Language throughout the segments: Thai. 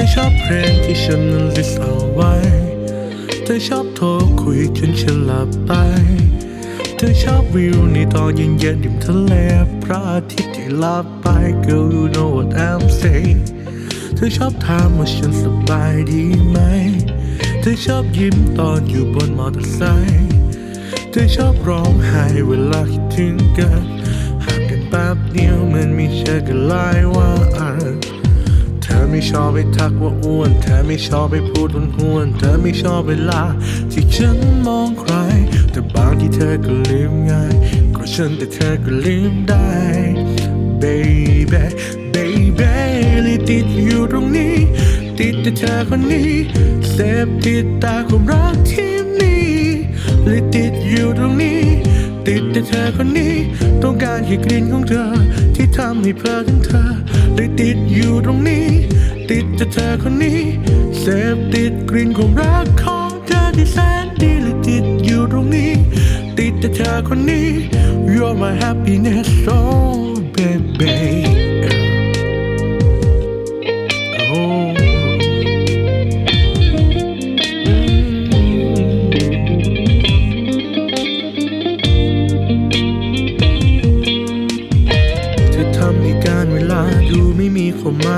อชอบเพลงที่ฉันนั้นลิสต์เอาไว้ เธอชอบโทรคุยจนฉันหลับไป เธอชอบวิวในตอนเย็นๆริมทะเลพระอาทิตย์ที่ลับไป Girl you know what I'm saying เธอชอบถามว่าฉันสบายดีไหม เธอชอบยิ้มตอนอยู่บนมอเตอร์ไซค์เธอชอบร้องไห้เวลาคิดถึงกันห่างกันแป๊บเดียวมันมีเชื่อกันหลายวันเธอ ไม่ชอบไปทักว่าอ้วน เธอไม่ชอบไปพูดหุนหวนเธอไม่ชอบเวลา ที่ฉันมองใคร แต่บางที่เธอก็ลืมง่ายก็ฉันแต่เธอก็ลืมได้ baby baby เลยติดอยู่ตรงนี้ ติดแต่เธอคนนี้เสพติดตาความรักที่มีเลยติดอยู่ตรงนี้ ติดแต่เธอคนนี้ ต้องการแค่กลิ่นของเธอ ที่ทำให้เพลิดถึงเธอเลยติดอยู่ตรงนี้ ติดจะเธอคนนี้ เสพติดกลิ่นของรักของเธอที่แสนดีและติดอยู่ตรงนี้ ติดจะเธอคนนี้ You're my happiness oh baby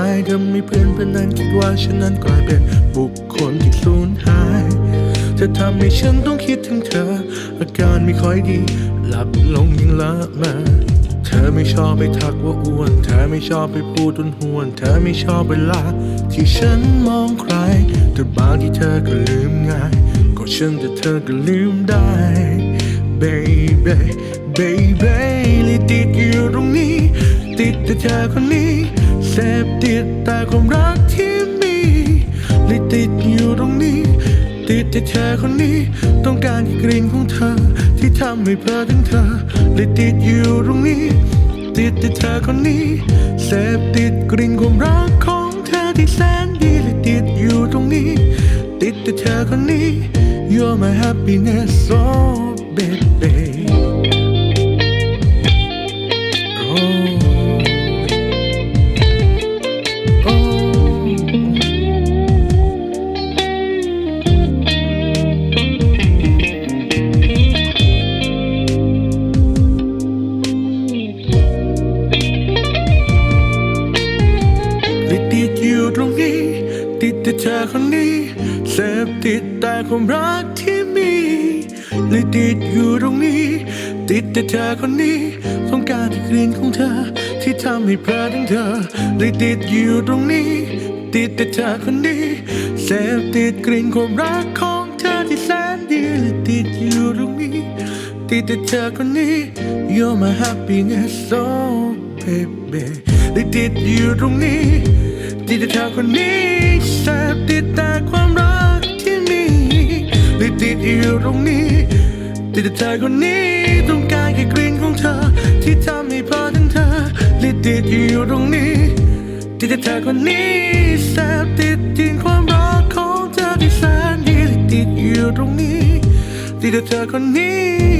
ายทำให้เพื่อนเพื่อนนั้นคิดว่าฉันนั้นกลายเป็นบุคคลที่สูญหายเธอทำให้ฉันต้องคิดถึงเธอ อาการไม่ค่อยดี หลับลงยิ่งละเมา เธอไม่ชอบไปทักว่าอ้วน เธอไม่ชอบไปพูดตุนหวน เธอไม่ชอบเวลา ที่ฉันมองใคร แต่บางที่เธอก็ลืมง่าย ก็ฉันแต่เธอก็ลืมได้ baby baby เลยติดอยู่ตรงนี้ ติดแต่เธอคนนี้ เสพติดแต่ความรักที่มีเลยติดอยู่ตรงนี้ ติดแต่เธอคนนี้ ต้องการแค่กลิ่นของเธอ ที่ทำให้เพลิดถึงเธอเลยติดอยู่ตรงนี้ ติดแต่เธอคนนี้เสพติดกลิ่นความรักของเธอที่แสนดีเลยติดอยู่ตรงนี้ ติดแต่เธอคนนี้ You're my happiness oh baby oh คนนี้เสพติดแต่ความรักที่มีเลยติดอยู่ตรงนี้ ติดแต่เธอคนนี้ต้องการที่กลิ่นของเธอ ที่ทำให้เพลิดถึงเธอเลยติดอยู่ตรงนี้ ติดแต่เธอคนนี้เสพติดกลิ่นความรักของเธอที่แสนดีเลยติดอยู่ตรงนี้ติดแต่เธอคนนี้ You're my happiness oh baby ได้ติดอยู่ตรงนี้ติดแต่เธอคนนี้แสบ ติดแต่ความรักที่มีได้ติดอยู่ตรงนี้ ติดแต่เธอคนนี้ต้องการแค่กลิ่นของเธอ ที่ทำให้เพลิดถึงเธอได้ติดอยู่ตรงนี้ ติดแต่เธอคนนี้แสบติดจริงความรักของเธอที่แสนดีได้ติดอยู่ตรงนี้ ติดแต่เธอคนนี้